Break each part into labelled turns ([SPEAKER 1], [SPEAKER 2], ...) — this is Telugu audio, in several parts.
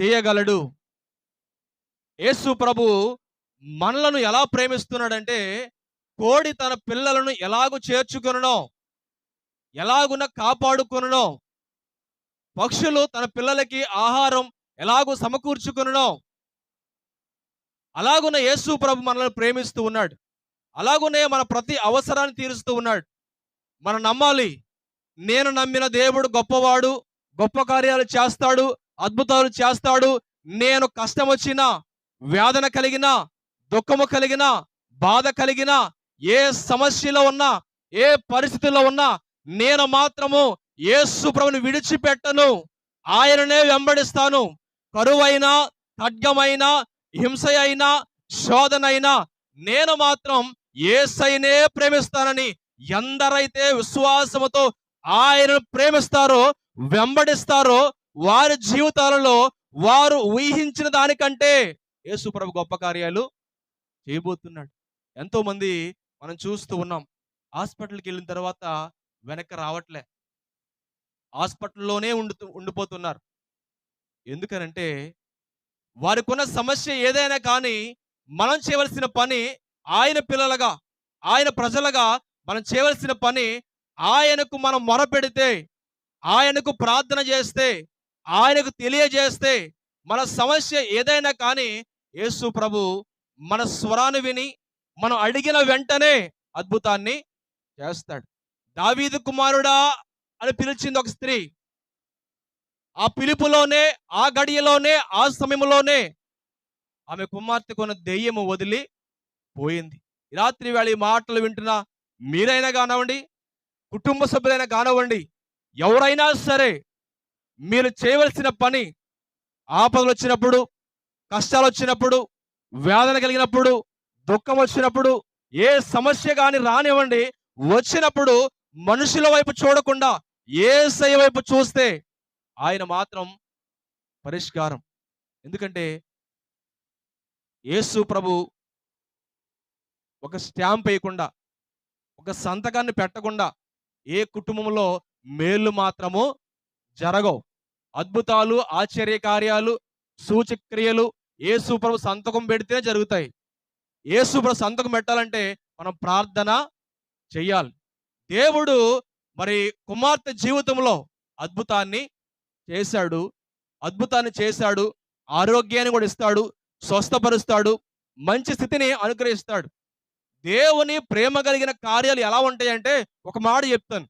[SPEAKER 1] చేయగలడు. యేసు ప్రభు మనలను ఎలా ప్రేమిస్తున్నాడంటే కోడి తన పిల్లలను ఎలాగు చేర్చుకొనో ఎలాగున కాపాడుకొనడం పక్షులు తన పిల్లలకి ఆహారం ఎలాగూ సమకూర్చుకొనడం అలాగున యేసు ప్రభు మనల్ని ప్రేమిస్తూ ఉన్నాడు. అలాగునే మన ప్రతి అవసరాన్ని తీరుస్తూ ఉన్నాడు. మనం నమ్మాలి నేను నమ్మిన దేవుడు గొప్పవాడు గొప్ప కార్యాలు చేస్తాడు అద్భుతాలు చేస్తాడు. నేను కష్టం వచ్చినా వేదన కలిగినా దుఃఖము కలిగినా బాధ కలిగినా ఏ సమస్యలో ఉన్నా ఏ పరిస్థితుల్లో ఉన్నా నేను మాత్రము యేసు ప్రభుని విడిచిపెట్టను. ఆయననే వెంబడిస్తాను. కరువైనా ఖడ్గమైన హింస అయినా శోధనైనా నేను మాత్రం ఏసైనే ప్రేమిస్తానని ఎందరైతే విశ్వాసముతో ఆయనను ప్రేమిస్తారో వెంబడిస్తారో వారి జీవితాలలో వారు ఊహించిన దానికంటే యేసు ప్రభు గొప్ప కార్యాలు చేయబోతున్నాడు. ఎంతోమంది మనం చూస్తూ ఉన్నాం. హాస్పిటల్కి వెళ్ళిన తర్వాత వెనక్కి రావట్లే. హాస్పిటల్లోనే ఉండు ఉండిపోతున్నారు. ఎందుకనంటే వారికి ఉన్న సమస్య ఏదైనా కానీ మనం చేయవలసిన పని ఆయన పిల్లలుగా ఆయన ప్రజలుగా మనం చేయవలసిన పని ఆయనకు మనం మొరపెడితే ఆయనకు ప్రార్థన చేస్తే ఆయనకు తెలియజేస్తే మన సమస్య ఏదైనా కానీ యేసు ప్రభు మన స్వరాన్ని విని మనం అడిగిన వెంటనే అద్భుతాన్ని చేస్తాడు. దావీదు కుమారుడా అని పిలిచింది ఒక స్త్రీ. ఆ పిలుపులోనే ఆ గడియలోనే ఆ సమయంలోనే ఆమె కుమార్తె కొన్న దెయ్యము వదిలి పోయింది. రాత్రి వేళ ఈ మాటలు వింటున్నా మీరైనా కానివ్వండి కుటుంబ సభ్యులైనా కానివ్వండి ఎవరైనా సరే మీరు చేయవలసిన పని ఆపదలు వచ్చినప్పుడు కష్టాలు వచ్చినప్పుడు వేదన కలిగినప్పుడు దుఃఖం వచ్చినప్పుడు ఏ సమస్య కానీ రానివ్వండి వచ్చినప్పుడు మనుషుల వైపు చూడకుండా ఏ సై వైపు చూస్తే ఆయన మాత్రం పరిష్కారం. ఎందుకంటే యేసు ప్రభు ఒక స్టాంప్ వేయకుండా ఒక సంతకాన్ని పెట్టకుండా ఏ కుటుంబంలో మేలు మాత్రము జరగవు. అద్భుతాలు ఆశ్చర్య కార్యాలు సూచక్రియలు యేసు ప్రభు సంతకం పెడితే జరుగుతాయి. యేసు ప్రభు సంతకం పెట్టాలంటే మనం ప్రార్థన చెయ్యాలి. దేవుడు మరి కుమార్తె జీవితంలో అద్భుతాన్ని చేశాడు. అద్భుతాన్ని చేశాడు. ఆరోగ్యాన్ని కూడా ఇస్తాడు. స్వస్థపరుస్తాడు. మంచి స్థితిని అనుగ్రహిస్తాడు. దేవుని ప్రేమ కలిగిన కార్యాలు ఎలా ఉంటాయంటే ఒక మాట చెప్తాను.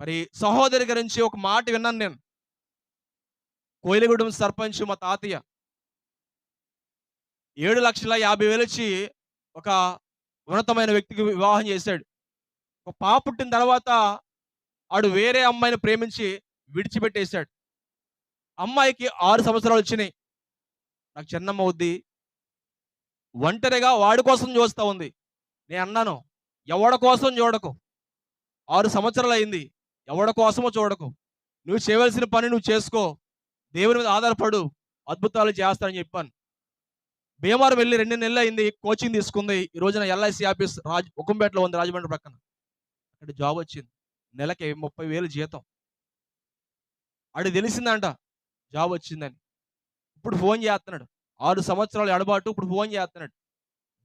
[SPEAKER 1] మరి సహోదరి గురించి ఒక మాట విన్నాను నేను. కోయిలగూడెం సర్పంచ్ మా తాతయ్య. ఏడు లక్షల యాభై వేలు ఇచ్చి ఒక ఉన్నతమైన వ్యక్తికి వివాహం చేశాడు. ఒక పాప పుట్టిన తర్వాత ఆడు వేరే అమ్మాయిని ప్రేమించి విడిచిపెట్టేశాడు. అమ్మాయికి ఆరు సంవత్సరాలు వచ్చినాయి. నాకు చిన్నమ్మ అవుద్ది ఒంటరిగా వాడి కోసం చూస్తూ ఉంది. నేను అన్నాను ఎవడ కోసం చూడకు? ఆరు సంవత్సరాలు అయింది. ఎవడ కోసమో చూడకు. నువ్వు చేయవలసిన పని నువ్వు చేసుకో. దేవుని మీద ఆధారపడు అద్భుతాలు చేస్తారని చెప్పాను. భీమవరం వెళ్ళి రెండు నెలలు అయింది కోచింగ్ తీసుకుంది. ఈ రోజున ఎల్ఐసి ఆఫీస్ రాజ్ ఉకంపేటలో ఉంది రాజమండ్రి పక్కన. అక్కడ జాబ్ వచ్చింది. నెలకి ముప్పై వేలు జీతం. ఆడు తెలిసిందంట జాబ్ వచ్చిందని. ఇప్పుడు ఫోన్ చేస్తున్నాడు. ఆరు సంవత్సరాల ఎడబాటు ఇప్పుడు ఫోన్ చేస్తున్నాడు.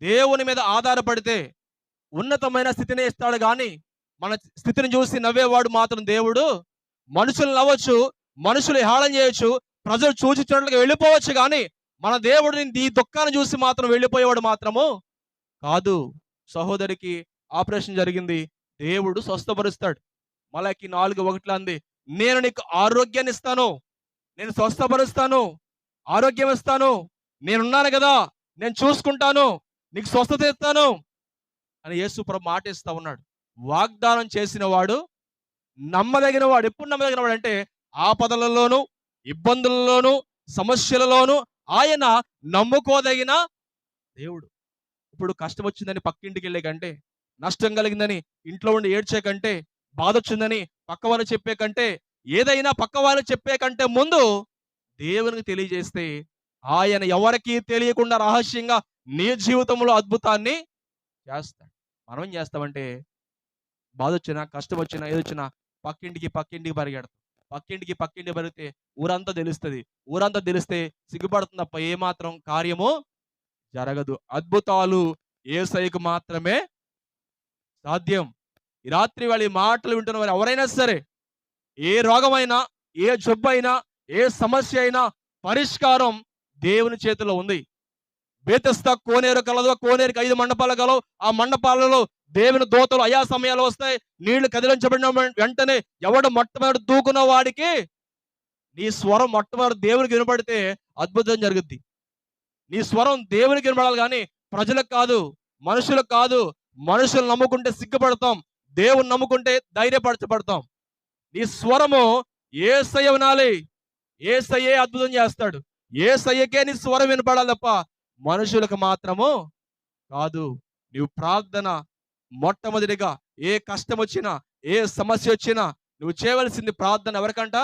[SPEAKER 1] దేవుని మీద ఆధారపడితే ఉన్నతమైన స్థితిని ఇస్తాడు కానీ మన స్థితిని చూసి నవ్వేవాడు మాత్రం దేవుడు. మనుషులు నవ్వచ్చు మనుషులు హేళన చేయొచ్చు ప్రజలు చూసి వెళ్ళిపోవచ్చు కానీ మన దేవుడిని ఈ దుఃఖాన్ని చూసి మాత్రం వెళ్ళిపోయేవాడు మాత్రము కాదు. సహోదరికి ఆపరేషన్ జరిగింది. దేవుడు స్వస్థపరుస్తాడు. మలకి నాలుగు ఒకట్లా అంది నేను నీకు ఆరోగ్యాన్ని ఇస్తాను. నేను స్వస్థపరుస్తాను. ఆరోగ్యం ఇస్తాను. నేనున్నాను కదా. నేను చూసుకుంటాను. నీకు స్వస్థత ఇస్తాను. అని యేసు మాట ఇస్తా ఉన్నాడు. వాగ్దానం చేసిన వాడు నమ్మదగిన వాడు ఎప్పుడు నమ్మదగిన వాడు అంటే ఆపదలలోనూ ఇబ్బందులలోనూ సమస్యలలోనూ ఆయన నమ్ముకోదగిన దేవుడు. ఇప్పుడు కష్టం వచ్చిందని పక్కింటికి వెళ్ళే కంటే నష్టం కలిగిందని ఇంట్లో ఉండి ఏడ్చే కంటే బాధ వచ్చిందని పక్కవారు చెప్పే కంటే ఏదైనా పక్కవారు చెప్పే కంటే ముందు దేవునికి తెలియజేస్తే ఆయన ఎవరికి తెలియకుండా రహస్యంగా నీ జీవితంలో అద్భుతాన్ని చేస్తాడు. మనం ఏం చేస్తామంటే బాధ వచ్చినా కష్టం వచ్చినా ఏదొచ్చినా పక్కింటికి పక్కింటికి పరిగెడతాం. పక్కింటికి పక్కింటి పెరిగితే ఊరంతా తెలుస్తుంది. ఊరంతా తెలిస్తే సిగ్గుపడుతుంది తప్ప ఏమాత్రం కార్యము జరగదు. అద్భుతాలు ఏసైకు మాత్రమే సాధ్యం. ఈ రాత్రి వాళ్ళ ఈ మాటలు వింటున్న వారు ఎవరైనా సరే ఏ రోగమైనా ఏ జబ్బు అయినా ఏ సమస్య అయినా పరిష్కారం దేవుని చేతిలో ఉంది. బేతస్త కోనేరు కలదు కోనేరుకి ఐదు మండపాలు కలవు. ఆ మండపాలలో దేవుని దోతలు అయా సమయాలు వస్తాయి. నీళ్ళు కదిలించబడిన వెంటనే ఎవడు మొట్టమొదటి దూకున్న వాడికి నీ స్వరం మొట్టమొదటి దేవునికి వినపడితే అద్భుతం జరుగుద్ది. నీ స్వరం దేవునికి వినపడాలి కానీ ప్రజలకు కాదు మనుషులకు కాదు. మనుషులు నమ్ముకుంటే సిగ్గుపడతాం. దేవుని నమ్ముకుంటే ధైర్యపరచబడతాం. నీ స్వరము ఏ ఏసయ్య వినాలి. ఏ సయ్యే అద్భుతం చేస్తాడు. ఏ సయ్యకే నీ స్వరం వినపడాలి తప్ప మనుషులకు మాత్రము కాదు. నీవు ప్రార్థన మొట్టమొదటిగా ఏ కష్టం వచ్చినా ఏ సమస్య వచ్చినా నువ్వు చేయవలసింది ప్రార్థన ఎవరికంట?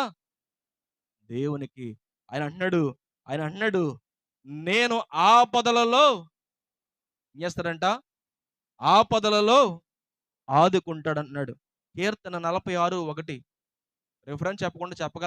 [SPEAKER 1] దేవునికి. ఆయన అన్నాడు ఆయన అన్నాడు నేను ఆపదలలో ఏం చేస్తాడంట? ఆపదలలో ఆదుకుంటాడన్నాడు. కీర్తన నలభై ఆరు ఒకటి. రిఫరెన్స్ చెప్పకుండా చెప్పగల